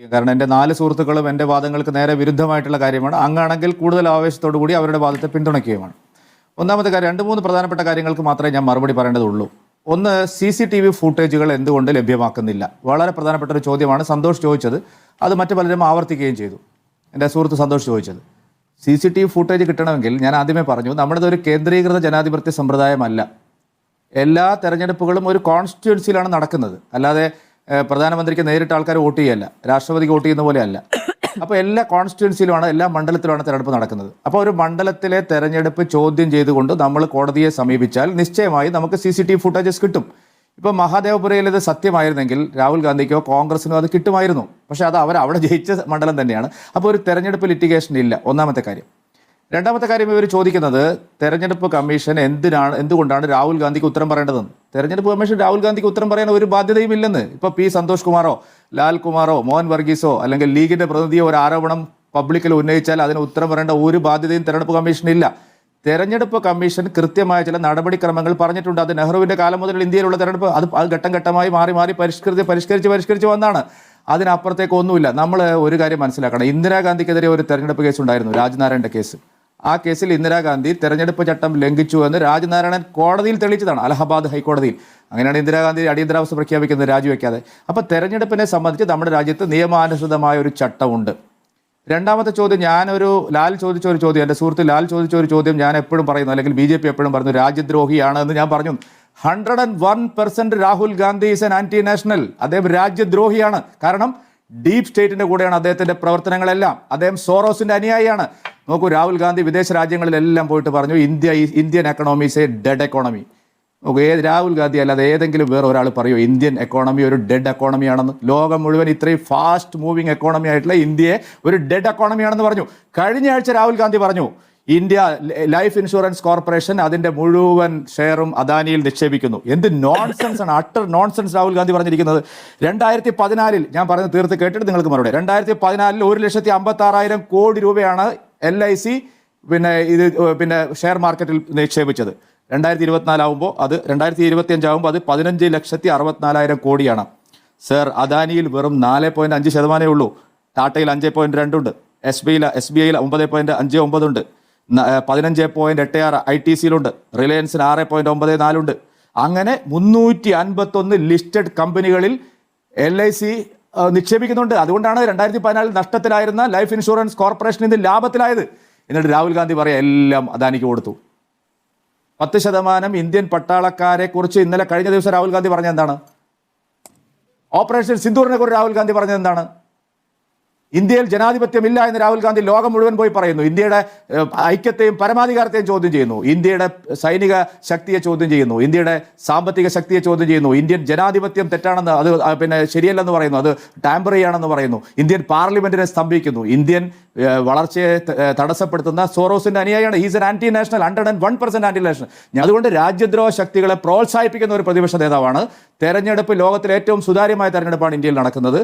കാരണം എന്റെ നാല് സുഹൃത്തുക്കളും എന്റെ വാദങ്ങൾക്ക് നേരെ വിരുദ്ധമായിട്ടുള്ള കാര്യമാണ്. അങ്ങാണെങ്കിൽ കൂടുതൽ ആവേശത്തോടു കൂടി അവരുടെ വാദത്തെ പിന്തുണയ്ക്കുകയുമാണ്. ഒന്നാമത്തെ കാര്യം രണ്ട് മൂന്ന് പ്രധാനപ്പെട്ട കാര്യങ്ങൾക്ക് മാത്രമേ ഞാൻ മറുപടി പറയേണ്ടതുള്ളൂ. ഒന്ന് സി സി ടി വി ഫുട്ടേജുകൾ എന്തുകൊണ്ട് ലഭ്യമാക്കുന്നില്ല? വളരെ പ്രധാനപ്പെട്ട ഒരു ചോദ്യമാണ് സന്തോഷ് ചോദിച്ചത്. അത് മറ്റു പലരും ആവർത്തിക്കുകയും ചെയ്തു. എന്റെ സുഹൃത്ത് സന്തോഷ് ചോദിച്ചത് C C T V footage കിട്ടണമെങ്കിൽ ഞാൻ ആദ്യമേ പറഞ്ഞു നമ്മുടേത് ഒരു കേന്ദ്രീകൃത ജനാധിപത്യ സമ്പ്രദായമല്ല. എല്ലാ തെരഞ്ഞെടുപ്പുകളും ഒരു കോൺസ്റ്റിറ്റ്യുവൻസിയിലാണ് നടക്കുന്നത്. അല്ലാതെ പ്രധാനമന്ത്രിക്ക് നേരിട്ട് ആൾക്കാർ വോട്ട് ചെയ്യല്ല. രാഷ്ട്രപതിക്ക് വോട്ട് ചെയ്യുന്ന പോലെയല്ല. അപ്പോൾ എല്ലാ കോൺസ്റ്റിറ്റ്യുവൻസിയിലുമാണ് എല്ലാ മണ്ഡലത്തിലുമാണ് തെരഞ്ഞെടുപ്പ് നടക്കുന്നത്. അപ്പോൾ ഒരു മണ്ഡലത്തിലെ തെരഞ്ഞെടുപ്പ് ചോദ്യം ചെയ്തുകൊണ്ട് നമ്മൾ കോടതിയെ സമീപിച്ചാൽ നിശ്ചയമായി നമുക്ക് സി സി ടി ഫുട്ടേജസ് കിട്ടും. ഇപ്പോൾ മഹാദേവപുരയിൽ ഇത് സത്യമായിരുന്നെങ്കിൽ രാഹുൽ ഗാന്ധിക്കോ കോൺഗ്രസിനോ അത് കിട്ടുമായിരുന്നു. പക്ഷേ അത് അവർ അവിടെ ജയിച്ച മണ്ഡലം തന്നെയാണ്. അപ്പോൾ ഒരു തെരഞ്ഞെടുപ്പ് ലിറ്റിഗേഷൻ ഇല്ല. ഒന്നാമത്തെ കാര്യം. രണ്ടാമത്തെ കാര്യം ഇവർ ചോദിക്കുന്നത് തെരഞ്ഞെടുപ്പ് കമ്മീഷൻ എന്തിനാണ് എന്തുകൊണ്ടാണ് രാഹുൽ ഗാന്ധിക്ക് ഉത്തരം പറയേണ്ടതെന്ന്? തെരഞ്ഞെടുപ്പ് കമ്മീഷൻ രാഹുൽ ഗാന്ധിക്ക് ഉത്തരം പറയാൻ ഒരു ബാധ്യതയും ഇല്ലെന്ന്. ഇപ്പോൾ പി സന്തോഷ് കുമാറോ ലാൽ കുമാറോ മോഹൻ വർഗീസോ അല്ലെങ്കിൽ ലീഗിന്റെ പ്രതിനിധിയോ ഒരു ആരോപണം പബ്ലിക്കിൽ ഉന്നയിച്ചാൽ അതിന് ഉത്തരം പറയേണ്ട ഒരു ബാധ്യതയും തെരഞ്ഞെടുപ്പ് കമ്മീഷൻ ഇല്ല. തെരഞ്ഞെടുപ്പ് കമ്മീഷൻ കൃത്യമായ ചില നടപടിക്രമങ്ങൾ പറഞ്ഞിട്ടുണ്ട്. അത് നെഹ്റുവിന്റെ കാലം മുതൽ ഇന്ത്യയിലുള്ള തെരഞ്ഞെടുപ്പ്. അത് അത് ഘട്ടം ഘട്ടമായി മാറി മാറി പരിഷ്കൃതി പരിഷ്കരിച്ച് പരിഷ്കരിച്ച് വന്നാണ്. അതിനപ്പുറത്തേക്ക് ഒന്നുമില്ല. നമ്മൾ ഒരു കാര്യം മനസ്സിലാക്കണം. ഇന്ദിരാഗാന്ധിക്കെതിരെ ഒരു തെരഞ്ഞെടുപ്പ് കേസ് ഉണ്ടായിരുന്നു രാജ്നാരായണന്റെ കേസ്. ആ കേസിൽ ഇന്ദിരാഗാന്ധി തെരഞ്ഞെടുപ്പ് ചട്ടം ലംഘിച്ചു എന്ന് രാജനാരായണൻ കോടതിയിൽ തെളിയിച്ചതാണ് അലഹബാദ് ഹൈക്കോടതിയിൽ. അങ്ങനെയാണ് ഇന്ദിരാഗാന്ധി അടിയന്തരാവസ്ഥ പ്രഖ്യാപിക്കുന്നത് രാജിവെക്കാതെ. അപ്പോൾ തെരഞ്ഞെടുപ്പിനെ സംബന്ധിച്ച് നമ്മുടെ രാജ്യത്ത് നിയമാനുസൃതമായ ഒരു ചട്ടമുണ്ട്. രണ്ടാമത്തെ ചോദ്യം ഞാനൊരു ലാൽ ചോദിച്ച ഒരു ചോദ്യം എന്റെ സുഹൃത്ത് ലാൽ ചോദിച്ച ഒരു ചോദ്യം ഞാൻ എപ്പോഴും പറയുന്നു അല്ലെങ്കിൽ ബി ജെ പി എപ്പോഴും പറഞ്ഞു രാജ്യദ്രോഹിയാണ് എന്ന് ഞാൻ പറഞ്ഞു. Hundred and one percent Rahul Gandhi is an anti national അദ്ദേഹം രാജ്യദ്രോഹിയാണ്. കാരണം ഡീപ് സ്റ്റേറ്റിന്റെ കൂടെയാണ് അദ്ദേഹത്തിന്റെ പ്രവർത്തനങ്ങളെല്ലാം. അദ്ദേഹം സോറോസിന്റെ അനുയായിയാണ്. നോക്കൂ രാഹുൽ ഗാന്ധി വിദേശ രാജ്യങ്ങളിലെല്ലാം പോയിട്ട് പറഞ്ഞു India Indian economy is a dead economy നോക്കൂ ഏത് രാഹുൽ ഗാന്ധി അല്ലാതെ ഏതെങ്കിലും വേറെ ഒരാൾ പറയോ ഇന്ത്യൻ എക്കോണമി ഒരു ഡെഡ് എക്കോണമി ആണെന്ന്. ലോകം മുഴുവൻ ഇത്രയും ഫാസ്റ്റ് മൂവിങ് എക്കോണമി ആയിട്ടുള്ള ഇന്ത്യയെ ഒരു ഡെഡ് എക്കോണമി ആണെന്ന് പറഞ്ഞു. കഴിഞ്ഞ ആഴ്ച രാഹുൽ ഗാന്ധി പറഞ്ഞു ഇന്ത്യ ലൈഫ് ഇൻഷുറൻസ് കോർപ്പറേഷൻ അതിന്റെ മുഴുവൻ ഷെയറും അദാനിയിൽ നിക്ഷേപിക്കുന്നു. എന്ത് നോൺസെൻസ് ആണ് അട്ടർ നോൺസെൻസ് രാഹുൽ ഗാന്ധി പറഞ്ഞിരിക്കുന്നത്. രണ്ടായിരത്തി പതിനാലിൽ ഞാൻ പറഞ്ഞ് തീർത്ത് കേട്ടിട്ട് നിങ്ങൾക്ക് മറുപടി രണ്ടായിരത്തി പതിനാലിൽ ഒരു ലക്ഷത്തി അമ്പത്തി ആറായിരം കോടി രൂപയാണ് എൽ ഐ സി പിന്നെ ഇത് പിന്നെ ഷെയർ മാർക്കറ്റിൽ നിക്ഷേപിച്ചത്. രണ്ടായിരത്തി ഇരുപത്തിനാലാവുമ്പോൾ അത് രണ്ടായിരത്തി ഇരുപത്തി അഞ്ചാവുമ്പോൾ അത് പതിനഞ്ച് ലക്ഷത്തി അറുപത്തിനാലായിരം കോടിയാണ്. സർ അദാനിയിൽ വെറും നാല് പോയിന്റ് അഞ്ച് ശതമാനമേ ഉള്ളൂ. ടാറ്റയിൽ അഞ്ച് പോയിന്റ് രണ്ടുണ്ട് എസ് ബിയിൽ എസ് ബി ഐയിൽ ഒമ്പത് പോയിന്റ് അഞ്ച് ഒമ്പതുണ്ട് പതിനഞ്ച് പോയിന്റ് എട്ട് ആറ് ഐ ടി സിയിലുണ്ട് റിലയൻസിന് ആറ് പോയിന്റ് ഒമ്പത് നാലുണ്ട് അങ്ങനെ മുന്നൂറ്റി അൻപത്തൊന്ന് ലിസ്റ്റഡ് കമ്പനികളിൽ എൽ ഐ സി നിക്ഷേപിക്കുന്നുണ്ട്. അതുകൊണ്ടാണ് രണ്ടായിരത്തി പതിനാലിൽ നഷ്ടത്തിലായിരുന്ന ലൈഫ് ഇൻഷുറൻസ് കോർപ്പറേഷൻ ഇന്ന് ലാഭത്തിലായത്. എന്നിട്ട് രാഹുൽ ഗാന്ധി പറയാം എല്ലാം അദാനിക്ക് കൊടുത്തു. പത്ത് ശതമാനം ഇന്ത്യൻ പട്ടാളക്കാരെ കുറിച്ച് ഇന്നലെ കഴിഞ്ഞ ദിവസം രാഹുൽ ഗാന്ധി പറഞ്ഞത് എന്താണ്? ഓപ്പറേഷൻ സിന്ദൂറിനെ കുറിച്ച് രാഹുൽ ഗാന്ധി പറഞ്ഞത് എന്താണ്? ഇന്ത്യയിൽ ജനാധിപത്യമില്ല എന്ന് രാഹുൽ ഗാന്ധി ലോകം മുഴുവൻ പോയി പറയുന്നു. ഇന്ത്യയുടെ ഐക്യത്തെയും പരമാധികാരത്തെയും ചോദ്യം ചെയ്യുന്നു. ഇന്ത്യയുടെ സൈനിക ശക്തിയെ ചോദ്യം ചെയ്യുന്നു. ഇന്ത്യയുടെ സാമ്പത്തിക ശക്തിയെ ചോദ്യം ചെയ്യുന്നു. ഇന്ത്യൻ ജനാധിപത്യം തെറ്റാണെന്ന് അത് പിന്നെ ശരിയല്ലെന്ന് പറയുന്നു. അത് ടാമ്പറിയാണെന്ന് പറയുന്നു. ഇന്ത്യൻ പാർലമെന്റിനെ സ്തംഭിക്കുന്നു. ഇന്ത്യൻ വളർച്ചയെ തടസ്സപ്പെടുത്തുന്ന സോറോസിന്റെ അനുയായിയാണ്. Is an anti national hundred and one percent anti national അതുകൊണ്ട് രാജ്യദ്രോഹ ശക്തികളെ പ്രോത്സാഹിപ്പിക്കുന്ന ഒരു പ്രതിപക്ഷ നേതാവാണ് തെരഞ്ഞെടുപ്പ് ലോകത്തിലെ ഏറ്റവും സുതാര്യമായ തെരഞ്ഞെടുപ്പാണ് ഇന്ത്യയിൽ നടക്കുന്നത്.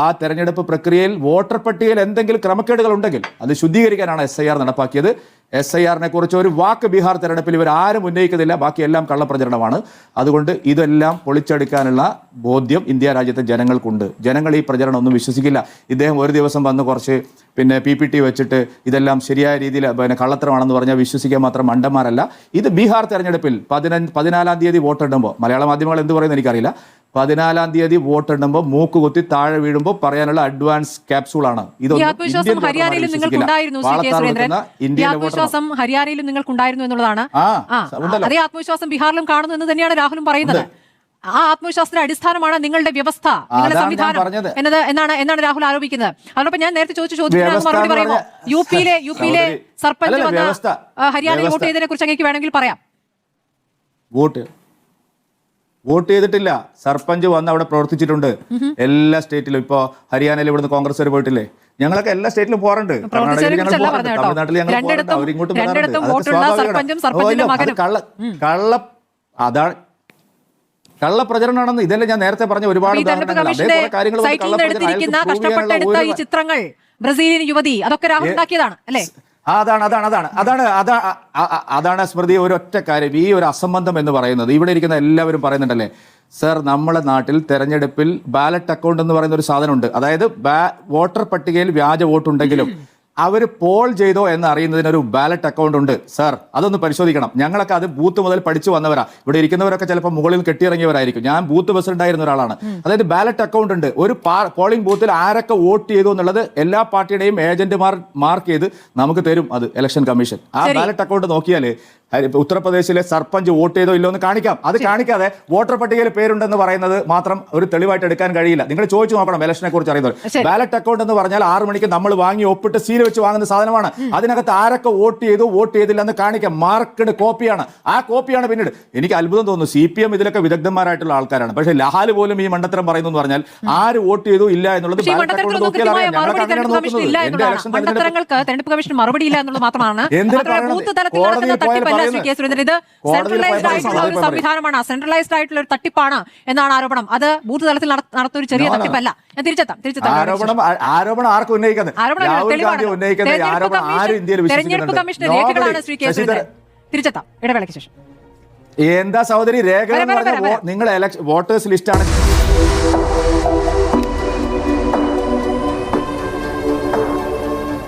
ആ തെരഞ്ഞെടുപ്പ് പ്രക്രിയയിൽ വോട്ടർ പട്ടികയിൽ എന്തെങ്കിലും ക്രമക്കേടുകൾ ഉണ്ടെങ്കിൽ അത് ശുദ്ധീകരിക്കാനാണ് എസ് നടപ്പാക്കിയത്. എസ് ഐ ആറിനെ കുറിച്ച് ഒരു വാക്ക് ബീഹാർ തെരഞ്ഞെടുപ്പിൽ ഇവർ ആരും ഉന്നയിക്കുന്നില്ല. ബാക്കിയെല്ലാം കള്ളപ്രചരണമാണ്. അതുകൊണ്ട് ഇതെല്ലാം പൊളിച്ചെടുക്കാനുള്ള ബോധ്യം ഇന്ത്യ രാജ്യത്തെ ജനങ്ങൾക്കുണ്ട്. ജനങ്ങൾ ഈ പ്രചരണം ഒന്നും വിശ്വസിക്കില്ല. ഇദ്ദേഹം ഒരു ദിവസം വന്ന് കുറച്ച് പിന്നെ പി പി ടി വെച്ചിട്ട് ഇതെല്ലാം ശരിയായ രീതിയിൽ പിന്നെ കള്ളത്തരമാണെന്ന് പറഞ്ഞാൽ വിശ്വസിക്കാൻ മാത്രം മണ്ടന്മാരല്ല. ഇത് ബീഹാർ തെരഞ്ഞെടുപ്പിൽ പതിനഞ്ച് പതിനാലാം തീയതി വോട്ടെടുമ്പോൾ മലയാള മാധ്യമങ്ങൾ എന്ത് പറയുന്നത് എനിക്കറിയില്ല. പതിനാലാം തീയതി വോട്ടെണ്ണുമ്പോൾ മൂക്ക് കുത്തി താഴെ വീഴുമ്പോൾ പറയാനുള്ള അഡ്വാൻസ് ക്യാപ്സൂളാണ്. ഇതൊന്നും ആത്മവിശ്വാസം ഹരിയാനയിലും ഹരിയാനയിലും എന്നുള്ളതാണ്. അതേ ആത്മവിശ്വാസം ബീഹാറിലും കാണുന്നു എന്ന് തന്നെയാണ് രാഹുലും പറയുന്നത്. ആ ആത്മവിശ്വാസത്തിന്റെ അടിസ്ഥാനമാണ് നിങ്ങളുടെ വ്യവസ്ഥ നിങ്ങളുടെ സംവിധാനം എന്നത് എന്നാണ് എന്നാണ് രാഹുൽ ആരോപിക്കുന്നത്. അതോടൊപ്പം ഞാൻ നേരത്തെ ചോദിച്ച ചോദ്യത്തിന് മറുപടി പറയുമോ യു പിയിലെ യു പിയിലെ സർപഞ്ച് വന്ന. ഹരിയാനയിൽ വോട്ട്. ചെയ്തതിനെ കുറിച്ച് അങ്ങേക്ക് വേണമെങ്കിൽ പറയാം. വോട്ട് വോട്ട് ചെയ്തിട്ടില്ല. സർപഞ്ച് വന്ന് അവിടെ പ്രവർത്തിച്ചിട്ടുണ്ട്. എല്ലാ സ്റ്റേറ്റിലും. ഇപ്പോ ഹരിയാനയിൽ ഇവിടുന്ന് കോൺഗ്രസ് വരെ പോയിട്ടില്ലേ? ഞങ്ങളൊക്കെ എല്ലാ സ്റ്റേറ്റിലും പോറണ്ട് കർണാടകയിൽ ഞങ്ങൾ. തമിഴ്നാട്ടിൽ അവരിങ്ങോട്ട് വരാറുണ്ട്. കള്ള കള്ള അതാണ് കള്ളപ്രചരണമാണെന്ന് ഇതല്ലേ ഞാൻ നേരത്തെ പറഞ്ഞ ഒരുപാട് സൈറ്റിൽ നിന്ന് എടുത്തിരിക്കുന്ന കഷ്ടപ്പെട്ടെടുത്ത ഈ ചിത്രങ്ങൾ ബ്രസീലിയൻ യുവതി അതൊക്കെ രാഹുൽ ഉണ്ടാക്കിയതാണ് അല്ലേ? അതാണ് അതാണ് അതാണ്. അതാണ് അതാ അതാണ് സ്മൃതി ഒരൊറ്റ കാര്യം. ഈ ഒരു അസംബന്ധം എന്ന് പറയുന്നത്. ഇവിടെ ഇരിക്കുന്ന എല്ലാവരും പറയുന്നുണ്ടല്ലേ? സർ നമ്മുടെ നാട്ടിൽ തെരഞ്ഞെടുപ്പിൽ ബാലറ്റ് അക്കൗണ്ട് എന്ന് പറയുന്ന ഒരു സാധനമുണ്ട്. അതായത് വോട്ടർ പട്ടികയിൽ വ്യാജ വോട്ടുണ്ടെങ്കിലും അവർ പോൾ ചെയ്തോ എന്ന് അറിയുന്നതിനൊരു ബാലറ്റ് അക്കൗണ്ട് ഉണ്ട്. സർ അതൊന്ന് പരിശോധിക്കണം. ഞങ്ങളൊക്കെ അത് ബൂത്ത് മുതൽ പഠിച്ചു വന്നവരാ. ഇവിടെ ഇരിക്കുന്നവരൊക്കെ ചിലപ്പോൾ മുകളിൽ കെട്ടിയിറങ്ങിയവരായിരിക്കും. ഞാൻ ബൂത്ത് പ്രസിഡന്റായിരുന്ന ഒരാളാണ്. അതായത് ബാലറ്റ് അക്കൗണ്ട് ഉണ്ട്. ഒരു പോളിംഗ് ബൂത്തിൽ ആരൊക്കെ വോട്ട് ചെയ്തു എന്നുള്ളത് എല്ലാ പാർട്ടിയുടെയും ഏജന്റുമാർ മാർക്ക് ചെയ്ത് നമുക്ക് തരും അത് ഇലക്ഷൻ കമ്മീഷൻ ആ ബാലറ്റ് അക്കൗണ്ട് നോക്കിയാൽ ഉത്തർപ്രദേശിലെ സർപഞ്ച് വോട്ട് ചെയ്തോ ഇല്ലോ എന്ന് കാണിക്കാം. അത് കാണിക്കാതെ വോട്ടർ പട്ടികയിൽ പേരുണ്ടെന്ന് പറയുന്നത് മാത്രം ഒരു തെളിവായിട്ട് എടുക്കാൻ കഴിയില്ല. നിങ്ങൾ ചോദിച്ചു നോക്കണം ഇലക്ഷനെ കുറിച്ച് അറിയുന്നത് ബാലറ്റ് അക്കൗണ്ട് എന്ന് പറഞ്ഞാൽ ആറ് മണിക്ക് നമ്മൾ വാങ്ങി ഒപ്പിട്ട് സീൽ വെച്ച് വാങ്ങുന്ന സാധനമാണ്. അതിനകത്ത് ആരൊക്കെ വോട്ട് ചെയ്തു വോട്ട് ചെയ്തില്ല എന്ന് കാണിക്കാം. മാർക്കഡ് കോപ്പിയാണ്. ആ കോപ്പിയാണ് പിന്നീട്. എനിക്ക് അത്ഭുതം തോന്നുന്നു. സി പി എം ഇതിലൊക്കെ വിദഗ്ധന്മാരായിട്ടുള്ള ആൾക്കാരാണ്. പക്ഷേ ലഹാൽ പോലും ഈ മണ്ടത്തരം പറയുന്നു എന്ന് പറഞ്ഞാൽ ആര് വോട്ട് ചെയ്തു ഇല്ല എന്നുള്ളത് ബാലറ്റ് അക്കൗണ്ട് നോക്കിയാൽ അറിയാം മറുപടി അങ്ങനെയാണ് ഇല്ല നോക്കുന്നത് എന്റെ എന്നുള്ളതാണ് ഇലക്ഷൻ തെരഞ്ഞെടുപ്പ് കമ്മീഷൻ മറുപടി ഇല്ല എന്നുള്ളത് മാത്രമാണ് ബൂത്ത് തലത്തിൽ നടക്കുന്ന തട്ടിപ്പല്ല ശ്രീ കേസ് കെ സുരേന്ദ്രൻ ഇത് സെൻട്രലൈസ്ഡ് ആയിട്ടുള്ള ഒരു. സംവിധാനമാണ്. സെൻട്രലൈസ്ഡ് ആയിട്ടുള്ള ഒരു തട്ടിപ്പാണ് എന്നാണ് ആരോപണം. അത് ബൂത്ത് തലത്തിൽ നടത്തുന്ന ഒരു ചെറിയ. തട്ടിപ്പല്ല. ഞാൻ തിരിച്ചെത്താം തിരിച്ചെത്താം ആരോപണം ആരോപണം ആർക്കും ഉന്നയിക്കുന്നത് തെരഞ്ഞെടുപ്പ് കമ്മീഷൻ രേഖകളാണ് ശ്രീ കെ സുരേന്ദ്രൻ തിരിച്ചെത്താം. ഇടവേളയ്ക്ക് ശേഷം. എന്താ സഹോദരി രേഖ. നിങ്ങൾ വോട്ടേഴ്സ് ലിസ്റ്റ് ആണ്